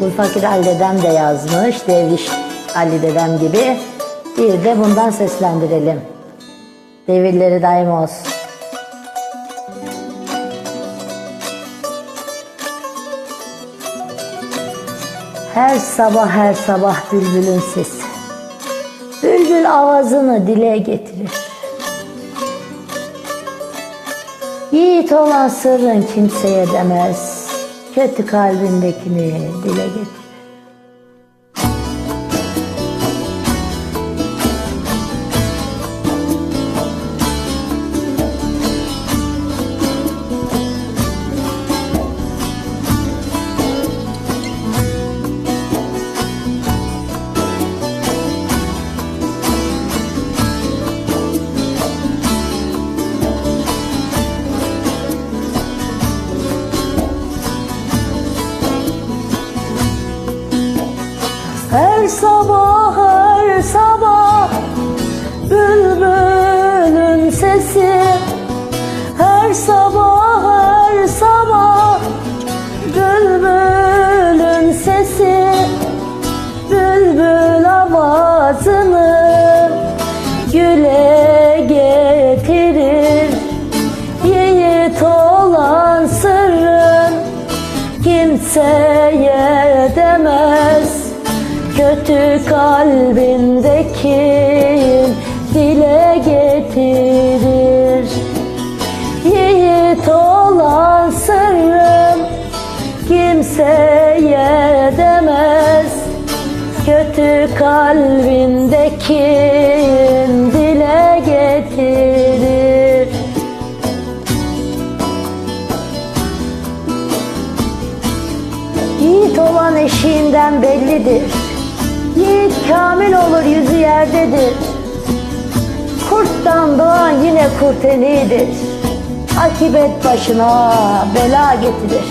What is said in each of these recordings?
Bu fakir Ali dedem de yazmış. Devriş Ali dedem gibi. Bir de bundan seslendirelim. Devirleri daim olsun. Her sabah her sabah bülbülün sesi. Bülbül avazını dile getirir. Yiğit olan sırrın kimseye demez. Kötü kalbindekini dile getir. Her sabah her sabah bülbülün sesi. Her sabah her sabah bülbülün sesi. Bülbül avazını güle getirir. Yiğit olan sırrın kimseye Kötü kalbindeki dile getirir Yiğit olan sırrım kimseye demez. Kötü kalbindeki dile getirir Yiğit olan eşiğinden bellidir. Yiğit kamil olur yüzü yerdedir. Kurttan doğan yine kurtenidir. Akibet başına bela getirir.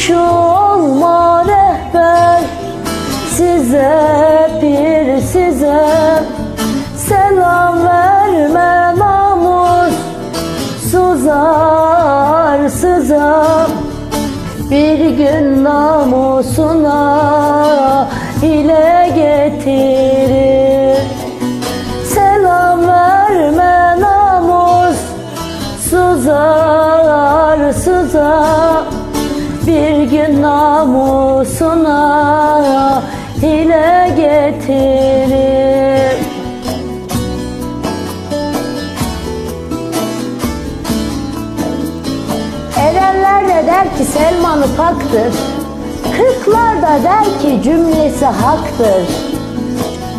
Komşu olma rehber. Size bir size Selam verme namus. Suzar sızar bir gün namusuna hile getirir. Selam verme namus. Sızar sızar Bir gün namusuna hile getirir Erenler de der ki Selman'ı paktır. Kırklar da der ki cümlesi haktır.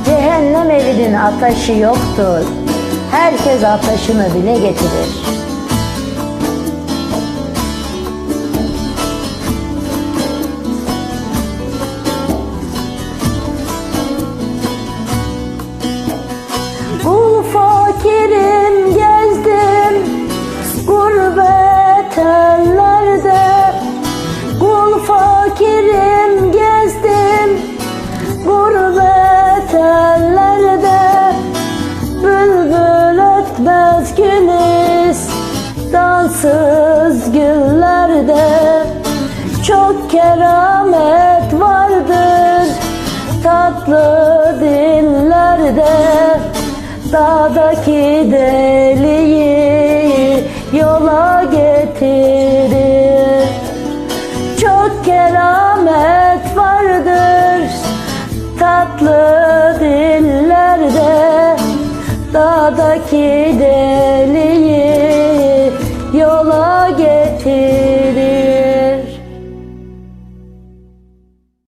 Cehennem evinin ateşi yoktur. Herkes ateşini bile getirir. Güllerde Çok keramet vardır. Tatlı dillerde Dağdaki deliği yola getirir Çok keramet